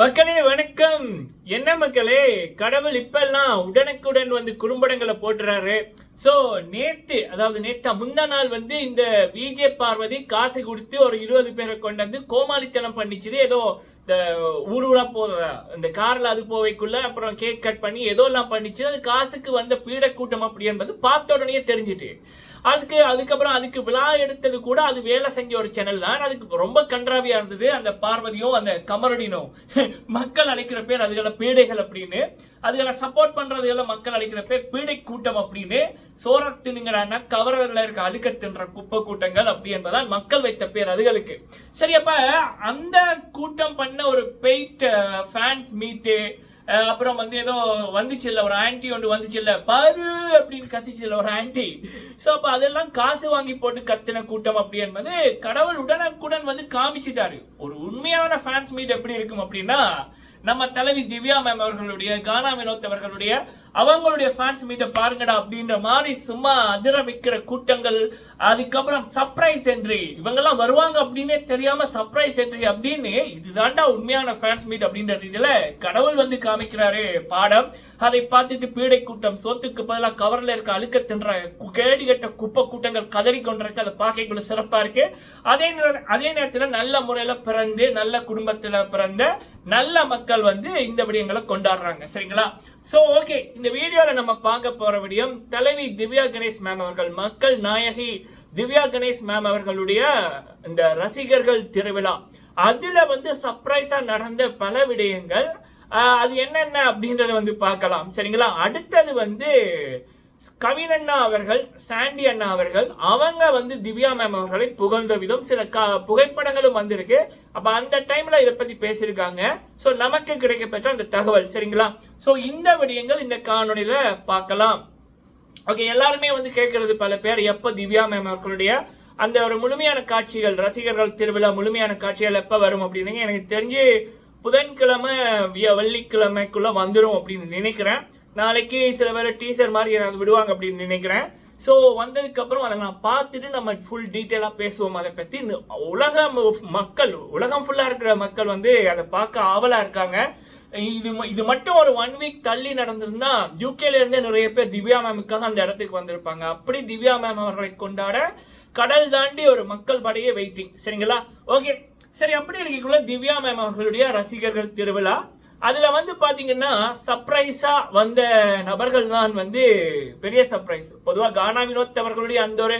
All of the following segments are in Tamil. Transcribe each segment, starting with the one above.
மக்களே வணக்கம். என்ன மக்களே கடவுள் இப்பெல்லாம் உடனுக்குடன் வந்து குறும்படங்களை போட்டுறாரு. ஸோ நேத்து அதாவது நேத்தா முந்தா நாள் வந்து இந்த விஜே பார்வதி காசு கொடுத்து ஒரு இருபது பேரை கொண்டு வந்து கோமாளித்தனம் பண்ணிச்சுது. ஏதோ இந்த ஊர் ஊரா போ இந்த கார்ல அது போவைக்குள்ள அப்புறம் கேக் கட் பண்ணி ஏதோ எல்லாம் பண்ணிச்சு. அது காசுக்கு வந்த பீட கூட்டம் அப்படி என்பது பார்த்த உடனே தெரிஞ்சுட்டு அதுக்கு அதுக்கப்புறம் அதுக்கு விழா எடுத்தது கூட அது வேலை செஞ்ச ஒரு சேனல் தான். அதுக்கு ரொம்ப கன்றாவியா இருந்தது. அந்த பார்வதியும் அந்த கமரடினும். மக்கள் அழைக்கிற பேர் அதுகளை பீடைகள் அப்படின்னு. அதுகளை சப்போர்ட் பண்றதுகளை மக்கள் அழைக்கிற பேர் பீடை கூட்டம் அப்படின்னு. சோர தின்னுங்கடான்னா கவரில் இருக்க அழுக்க தின்ற குப்பை கூட்டங்கள் அப்படி என்பதால் மக்கள் வைத்த பேர் அதுகளுக்கு. சரி அப்ப அந்த கூட்டம் பண்ண ஒரு பெயிட் ஃபேன்ஸ் மீட்டு அப்புறம் வந்து ஏதோ வந்துச்சு இல்லை ஒரு ஆன்டி ஒன்று வந்துச்சு இல்லை பாரு அப்படின்னு கத்திச்சு இல்லை ஒரு ஆன்டி சோ அப்ப அதெல்லாம் காசு வாங்கி போட்டு கத்தின கூட்டம் அப்படி என்பது கடவுள் உடனுக்குடன் வந்து காமிச்சிட்டாரு. ஒரு உண்மையான ஃபேன்ஸ் மீட் எப்படி இருக்கும் அப்படின்னா நம்ம தலைவி திவ்யா மேம் அவர்களுடைய கானா வினோத் அவர்களுடைய அவங்களுடைய ஃபேன்ஸ் மீட்டை பாருங்கடா அப்படின்ற மாதிரி சும்மா அதிர வைக்கிற கூட்டங்கள் அதுக்கப்புறம் சர்ப்ரைஸ் என்ட்ரி இவங்கெல்லாம் வருவாங்க அப்படின்னே தெரியாம சர்ப்ரைஸ் என்ட்ரி அப்படின்னு இதுதான்டா உண்மையான ஃபேன்ஸ் மீட் அப்படின்ற இதுல கடவுள் வந்து காமிக்கிறாரு பாடம். அதை பார்த்துட்டு பீடை கூட்டம் சோத்துக்கு பதிலாக கவர்ல இருக்க அழுக்க தின்ற கு- கேடி கட்ட குப்பை கூட்டங்கள் கதறி கொண்டிருக்கு அதை பார்க்கக்குள்ள சிறப்பா இருக்கு. அதே நேரம் அதே நேரத்தில் நல்ல முறையில் பிறந்து நல்ல குடும்பத்தில் பிறந்த நல்ல மக்கள் வந்து இந்த விடயங்களை கொண்டாடுறாங்க சரிங்களா? ஸோ ஓகே இந்த வீடியோவில் நம்ம பார்க்க போகிற விடயம் தலைவி திவ்யா கணேஷ் மேம் அவர்கள் மக்கள் நாயகி திவ்யா கணேஷ் மேம் அவர்களுடைய இந்த ரசிகர்கள் திருவிழா. அதில் வந்து சர்ப்ரைஸாக நடந்த பல விடயங்கள் அது என்னென்ன அப்படின்றத வந்து பார்க்கலாம் சரிங்களா? அடுத்தது வந்து கவின் அண்ணா அவர்கள் சாண்டி அண்ணா அவர்கள் அவங்க வந்து திவ்யா மேம் அவர்களை புகழ்ந்த விதம் சில க புகைப்படங்களும் வந்திருக்கு. அப்போ அந்த டைமில் இதை பற்றி பேசியிருக்காங்க. ஸோ நமக்கு கிடைக்கப்பெற்ற அந்த தகவல் சரிங்களா? ஸோ இந்த விடயங்கள் இந்த காணொலியில் பார்க்கலாம். ஓகே எல்லாருமே வந்து கேட்கறது பல பேர் எப்போ திவ்யா மேம் அவர்களுடைய அந்த ஒரு முழுமையான காட்சிகள் ரசிகர்கள் திருவிழா முழுமையான காட்சிகள் எப்போ வரும் அப்படின்னு எனக்கு தெரிஞ்சு புதன்கிழமை விய- வந்துடும் அப்படின்னு நினைக்கிறேன். நாளைக்கு சில பேர் டீசர் மாதிரி ஏதாவது விடுவாங்க அப்படின்னு நினைக்கிறேன். ஸோ வந்ததுக்கப்புறம் அதை நான் பார்த்துட்டு நம்ம ஃபுல் டீட்டெயிலாக பேசுவோம் அதை பற்றி இந்த உலக மக்கள் உலகம் ஃபுல்லாக இருக்கிற மக்கள் வந்து அதை பார்க்க ஆவலாக இருக்காங்க. இது ம- இது மட்டும் ஒரு ஒன் வீக் தள்ளி நடந்திருந்தா யூகேல இருந்தே நிறைய பேர் திவ்யா மேமுக்காக அந்த இடத்துக்கு வந்திருப்பாங்க. அப்படி திவ்யா மேம் அவர்களை கொண்டாட கடல் தாண்டி ஒரு மக்கள் படையே வெயிட்டிங் சரிங்களா? ஓகே சரி அப்படி இருக்கக்குள்ள திவ்யா மேம் அவர்களுடைய ரசிகர்கள் திருவிழா. அதில் வந்து பார்த்தீங்கன்னா சர்ப்ரைஸாக வந்த நபர்கள் தான் வந்து பெரிய சர்ப்ரைஸ் பொதுவாக கானா வினோத் அவர்களுடைய அந்த ஒரு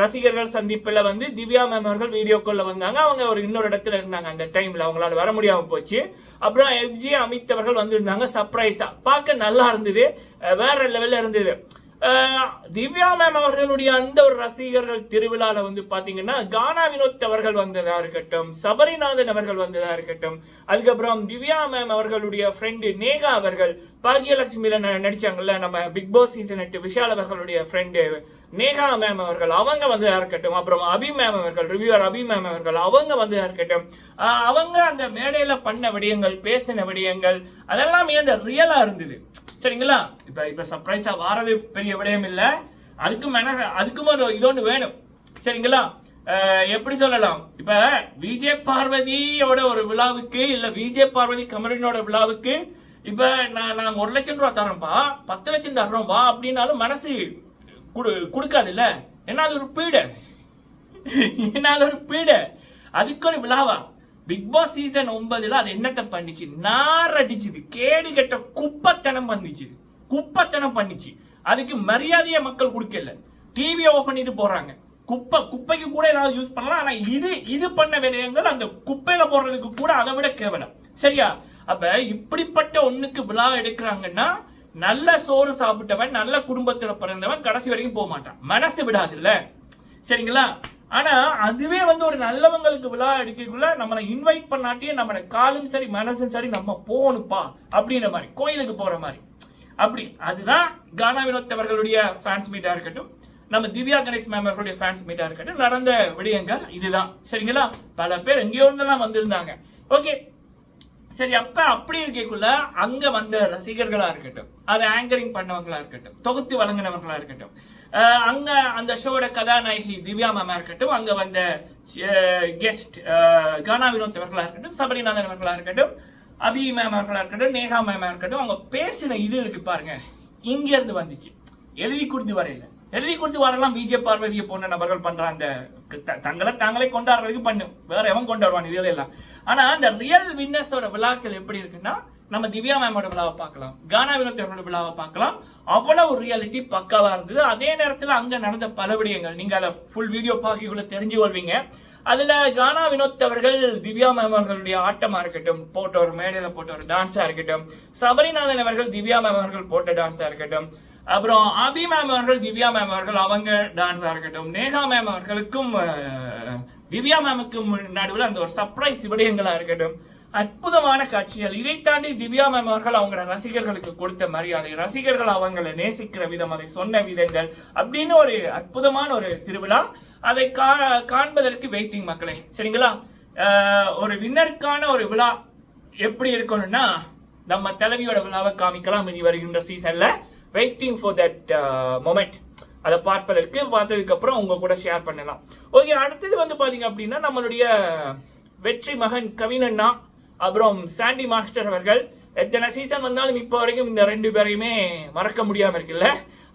ரசிகர்கள் சந்திப்பில் வந்து திவ்யா மேம் அவர்கள் வீடியோக்குள்ளே வந்தாங்க. அவங்க ஒரு இன்னொரு இடத்துல இருந்தாங்க. அந்த டைமில் அவங்களால வர முடியாமல் போச்சு. அப்புறம் எஃப்ஜி அமித் அவர்கள் வந்திருந்தாங்க சர்ப்ரைஸாக பார்க்க நல்லா இருந்தது. வேற லெவலில் இருந்தது. திவ்யா மேம் அவர்களுடைய அந்த ஒரு ரசிகர்கள் திருவிழால வந்து பாத்தீங்கன்னா கானா வினோத் அவர்கள் வந்ததா இருக்கட்டும் சபரிநாதன் அவர்கள் வந்ததா இருக்கட்டும் அதுக்கப்புறம் திவ்யா மேம் அவர்களுடைய ஃப்ரெண்டு நேகா அவர்கள் பாக்யலட்சுமியில நடிச்சாங்கல்ல நம்ம பிக் பாஸ் சீசன் எட்டு விஷால் அவர்களுடைய ஃப்ரெண்டு நேகா மேம் அவர்கள் அவங்க வந்து இருக்கட்டும் அப்புறம் அபி மேம் அவர்கள் ரிவ்யூவர் அபி மேம் அவர்கள் அவங்க வந்து இருக்கட்டும் அவங்க அந்த மேடையில் பண்ண விடயங்கள் பேசின விடயங்கள் அதெல்லாமே அந்த ரியலாக இருந்தது? சரிங்களா? இப்போ இப்போ சர்ப்ரைஸாக வாரது பெரிய விடயம் இல்லை. அதுக்கும் மேல அதுக்கும் ஒரு இதொன்று வேணும். சரிங்களா? எப்படி சொல்லலாம்? இப்ப விஜய் பார்வதியோட ஒரு விழாவுக்கு இல்ல விஜய் பார்வதி கமரினோட விழாவுக்கு இப்ப நான் நான் ஒரு லட்சம் ரூபா தரேன்ப்பா பத்து லட்சம் தர்றோம்ப்பா அப்படின்னாலும் மனசு குடு கொடுக்காதுல்ல? ஏன்னா அது ஒரு பீடை? ஏன்னா அது ஒரு பீடை? அதுக்கு ஒரு விழாவா? பிக் பாஸ் சீசன் ஒன்பதுல அது என்னத்தை பண்ணிச்சு? நார் அடிச்சுது கேடு கெட்ட குப்பத்தனம் பண்ணிச்சு. குப்பத்தனம் பண்ணிச்சு. அதுக்கு மரியாதையை மக்கள் கொடுக்கல. டிவியை ஆஃப் பண்ணிட்டு போறாங்க. குப்பை குப்பைக்கு கூட ஏதாவது யூஸ் பண்ணலாம். ஆனா இது இது பண்ண விடயங்கள் அந்த குப்பையில போடுறதுக்கு கூட அதை விட கேவலம். சரியா? அப்ப இப்படிப்பட்ட ஒண்ணுக்கு விழா எடுக்கிறாங்கன்னா நல்ல சோறு சாப்பிட்டவன் நல்ல குடும்பத்தில் பிறந்தவன் கடைசி வரைக்கும் போக மாட்டான். மனசு விடாதுல்ல. சரிங்களா? ஆனா அதுவே வந்து ஒரு நல்லவங்களுக்கு விழா எடுக்கக்குள்ள நம்மளை இன்வைட் பண்ணாட்டியே நம்மளோட காலும் சரி மனசும் சரி நம்ம போகணுப்பா அப்படின்ற மாதிரி கோயிலுக்கு போற மாதிரி. அப்படி அதுதான் கானா வினோத் அவர்களுடைய ஃபேன்ஸ் மீட்டா இருக்கட்டும் நம்ம திவ்யா கணேஷ் மேம் அவர்களுடைய ஃபேன்ஸ் மீட்டா இருக்கட்டும் நடந்த விடயங்கள் இதுதான். சரிங்களா? பல பேர் எங்கேயோ இருந்தெல்லாம் வந்திருந்தாங்க. ஓகே சரி அப்ப அப்படி இருக்கக்குள்ள அங்க வந்த ரசிகர்களா இருக்கட்டும் அதை ஆங்கரிங் பண்ணவங்களா இருக்கட்டும் தொகுத்து வழங்கினவர்களா இருக்கட்டும் அஹ் அங்க அந்த ஷோட கதாநாயகி திவ்யா மேமா இருக்கட்டும் அங்க வந்த கெஸ்ட் கானா வினோத் அவர்களா இருக்கட்டும் சபரிநாதன் அவர்களா இருக்கட்டும் அபி மேம் அவர்களா இருக்கட்டும் நேகா மேமா இருக்கட்டும் அவங்க பேசின இது இருக்கு பாருங்க இங்க இருந்து வந்துச்சு. எழுதி கொடுத்து வரையில. எழுதி கொண்டு வரலாம். விஜய பார்வதியை போன்ற நபர்கள் பண்ற அந்த த- தங்களை தாங்களே கொண்டாடுறதுக்கு பண்ணு. வேற எவன் கொண்டாடுவான் இதுல எல்லாம்? ஆனா அந்த ரியல் வின்னர்ஸோட விழாக்கள் எப்படி இருக்குன்னா நம்ம திவ்யா மேமோட விழாவை பார்க்கலாம். கானா வினோத் விழாவை பார்க்கலாம். அவ்வளவு ரியாலிட்டி பக்காவா இருந்தது. அதே நேரத்தில் அங்க நடந்த பல விடயங்கள். நீங்க அதை ஃபுல் வீடியோ பார்க்கக்குள்ள தெரிஞ்சு கொள்வீங்க. அதுல கானா வினோத் அவர்கள் திவ்யா மேம் அவர்களுடைய ஆட்டமா இருக்கட்டும் போட்ட ஒரு மேடையில போட்ட ஒரு டான்ஸா இருக்கட்டும் சபரிநாதன் அவர்கள் திவ்யா மேம் அவர்கள் போட்ட டான்ஸா இருக்கட்டும் அப்புறம் அபி மேம் அவர்கள் திவ்யா மேம் அவர்கள் அவங்க டான்ஸாக இருக்கட்டும் நேஹா மேம் அவர்களுக்கும் திவ்யா மேமுக்கும் நடுவில் அந்த ஒரு சர்ப்ரைஸ் விடயங்களாக இருக்கட்டும். அற்புதமான காட்சிகள். இதை தாண்டி திவ்யா மேம் அவர்கள் அவங்க ரசிகர்களுக்கு கொடுத்த மரியாதை ரசிகர்கள் அவங்களை நேசிக்கிற விதம் அதை சொன்ன விதங்கள் அப்படின்னு ஒரு அற்புதமான ஒரு திருவிழா. அதை கா காண்பதற்கு வெயிட்டிங் மக்களை. சரிங்களா? ஒரு வின்னருக்கான ஒரு விழா எப்படி இருக்கணும்னா நம்ம தலைவியோட விழாவை காமிக்கலாம். இனி வருகின்ற சீசன்ல வெயிட்டிங் ஃபார் தட் மொமெண்ட் அதை பார்ப்பதற்கு பார்த்ததுக்கப்புறம் உங்கள் கூட ஷேர் பண்ணலாம். ஓகே அடுத்தது வந்து பார்த்தீங்க அப்படின்னா நம்மளுடைய வெற்றி மகன் கவினண்ணா அப்புறம் சாண்டி மாஸ்டர் அவர்கள். எத்தனை சீசன் வந்தாலும் இப்போ வரைக்கும் இந்த ரெண்டு பேரையுமே மறக்க முடியாமல் இருக்குல்ல?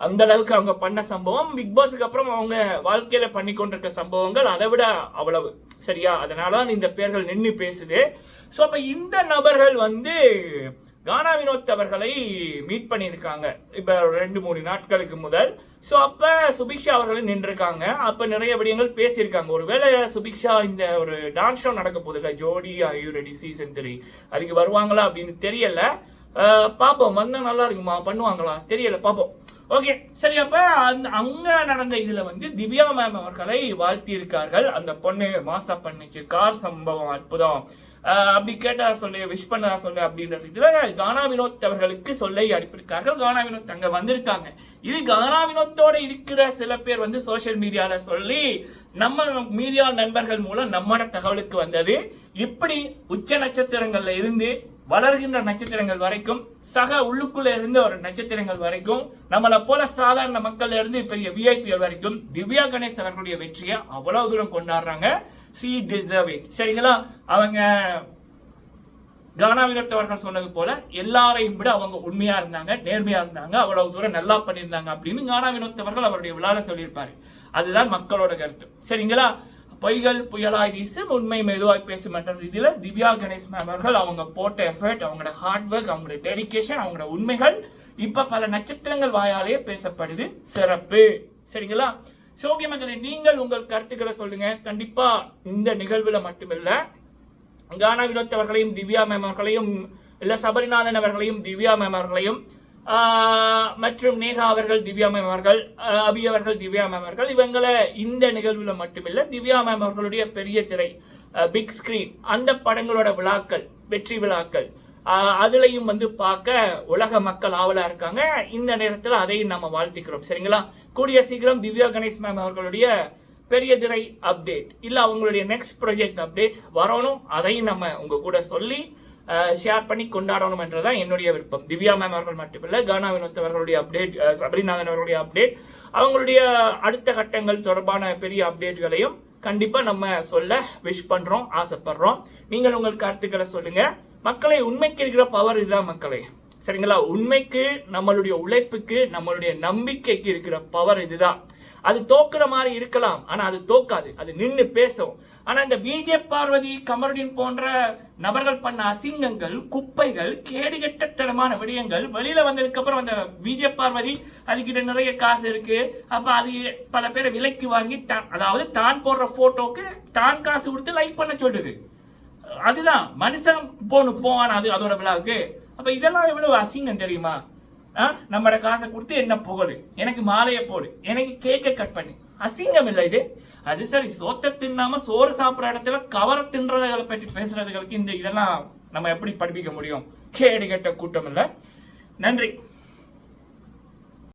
அந்த அளவுக்கு அவங்க பண்ண சம்பவம். பிக் பாஸுக்கு அப்புறம் அவங்க வாழ்க்கையில பண்ணி கொண்டிருக்க சம்பவங்கள் அதை விட அவ்வளவு. சரியா? அதனால தான் இந்த பேர்கள் நின்று பேசுது. ஸோ அப்போ இந்த நபர்கள் வந்து கானா வினோத் அவர்களை மீட் பண்ணியிருக்காங்க. இப்போ ரெண்டு மூணு நாட்களுக்கு முதல். ஸோ அப்போ சுபிக்ஷா அவர்களும் நின்றுருக்காங்க. அப்போ நிறைய விடயங்கள் பேசியிருக்காங்க. ஒருவேளை சுபிக்ஷா இந்த ஒரு டான்ஸ் ஷோ நடக்க போகுதுல்ல ஜோடி ஐயோ ரெடி சீசன் த்ரீ அதுக்கு வருவாங்களா அப்படின்னு தெரியல. பார்ப்போம். வந்தால் நல்லா இருக்குமா? பண்ணுவாங்களா? தெரியல. பார்ப்போம். ஓகே சரி அப்போ அந்த அங்கே நடந்த இதில் வந்து திவ்யா மேம் அவர்களை வாழ்த்தியிருக்கார்கள். அந்த பொண்ணு மாசா பண்ணுச்சு. கார் சம்பவம் அற்புதம். அப்படி கேட்டா சொல்லு விஷ் பண்ணா சொல்லு அப்படின்ற இதில் கானா வினோத் அவர்களுக்கு சொல்லை அனுப்பியிருக்கார்கள். கானா வினோத் அங்கே வந்திருக்காங்க. இது கானா வினோத்தோட இருக்கிற சில பேர் வந்து சோஷியல் மீடியாவில் சொல்லி நம்ம மீடியா நண்பர்கள் மூலம் நம்மளோட தகவலுக்கு வந்தது. இப்படி உச்ச நட்சத்திரங்கள்ல இருந்து வளர்கின்ற நட்சத்திரங்கள் வரைக்கும் சக உள்ளுக்குள்ள இருந்து ஒரு நட்சத்திரங்கள் வரைக்கும் நம்மளை போல சாதாரண மக்கள்ல இருந்து பெரிய விஐபிஎல் வரைக்கும் திவ்யா கணேஷ் அவர்களுடைய வெற்றியை அவ்வளவு தூரம் கொண்டாடுறாங்க. சி டிசர்வ் இட் சரிங்களா? அவங்க கானா சொன்னது போல எல்லாரையும் விட அவங்க உண்மையா இருந்தாங்க நேர்மையா இருந்தாங்க அவ்வளவு தூரம் நல்லா பண்ணியிருந்தாங்க அப்படின்னு கானாவினத்தவர்கள் அவருடைய விழாவில் சொல்லியிருப்பாரு. அதுதான் மக்களோட கருத்து. சரிங்களா? பொய்கள் புயலாய் வீசும் உண்மை மெதுவாய் பேசும் என்ற இதில் திவ்யா கணேஷ் மேம் அவர்கள் அவங்க போட்ட எஃபர்ட் அவங்களோட ஹார்ட் ஒர்க் அவங்களோட டெடிக்கேஷன் அவங்களோட உண்மைகள் இப்போ பல நட்சத்திரங்கள் வாயாலே பேசப்படுது. சிறப்பு. சரிங்களா? சோகிய மக்களே நீங்கள் உங்கள் கருத்துக்களை சொல்லுங்க. கண்டிப்பா இந்த நிகழ்வுல மட்டுமில்லை கானா வினோத் அவர்களையும் திவ்யா மேம் அவர்களையும் இல்ல சபரிநாதன் அவர்களையும் திவ்யா மேம் அவர்களையும் மற்றும் நேகா அவர்கள் திவ்யா மேம் அவர்கள் அபி அவர்கள் திவ்யா மேம் அவர்கள் இவங்களை இந்த நிகழ்வில் மட்டுமில்ல திவ்யா மேம் அவர்களுடைய பெரிய திரை பிக் ஸ்கிரீன் அந்த படங்களோட விழாக்கள் வெற்றி விழாக்கள் அதுலையும் வந்து பார்க்க உலக மக்கள் ஆவலா இருக்காங்க. இந்த நேரத்தில் அதையும் நம்ம வாழ்த்திக்கிறோம். சரிங்களா? கூடிய சீக்கிரம் திவ்யா கணேஷ் மேம் அவர்களுடைய பெரிய திரை அப்டேட் இல்லை அவங்களுடைய நெக்ஸ்ட் ப்ரொஜெக்ட் அப்டேட் வரணும் அதையும் நம்ம உங்க கூட சொல்லி ஷேர் பண்ணி கொண்டாடணும் என்றதான் என்னுடைய விருப்பம். திவ்யா மேம் அவர்கள் மட்டுமில்லை கானா வினோத் அவர்களுடைய அப்டேட் சபரிநாதன் அவர்களுடைய அப்டேட் அவங்களுடைய அடுத்த கட்டங்கள் தொடர்பான பெரிய அப்டேட்களையும் கண்டிப்பாக நம்ம சொல்ல விஷ் பண்ணுறோம் ஆசைப்படுறோம். நீங்கள் உங்கள் கருத்துக்களை சொல்லுங்க. மக்களை உண்மைக்கு இருக்கிற பவர் இதுதான் மக்களே. சரிங்களா? உண்மைக்கு நம்மளுடைய உழைப்புக்கு நம்மளுடைய நம்பிக்கைக்கு இருக்கிற பவர் இதுதான். அது தோக்குற மாதிரி இருக்கலாம் ஆனால் அது தோக்காது. அது நின்று பேசும். ஆனா இந்த விஜே பார்வதி கமருடின் போன்ற நபர்கள் பண்ண அசிங்கங்கள் குப்பைகள் கேடுகட்டத்தனமான விடயங்கள் வெளியில வந்ததுக்கு அப்புறம் அந்த விஜே பார்வதி அதுகிட்ட நிறைய காசு இருக்கு. அப்ப அது பல பேரை விலைக்கு வாங்கி தான் அதாவது தான் போடுற போட்டோக்கு தான் காசு கொடுத்து லைக் பண்ண சொல்லுது. அதுதான். மனுஷன் போன்னு போவான் அது அதோட விழாவுக்கு. அப்ப இதெல்லாம் எவ்வளவு அசிங்கம் தெரியுமா? ஆ? நம்மட காசை கொடுத்து என்ன புகழு? எனக்கு மாலையை போடு. எனக்கு கேக்க கட் பண்ணி. அசிங்கம் இல்லை இது. அது சரி சோத்தை தின்னாம சோறு சாப்பிட்ற இடத்துல கவரை தின்றதுகளை பற்றி பேசுறதுகளுக்கு இந்த இதெல்லாம் நம்ம எப்படி படிப்பிக்க முடியும்? கேடு கெட்ட கூட்டம் இல்லை நன்றி.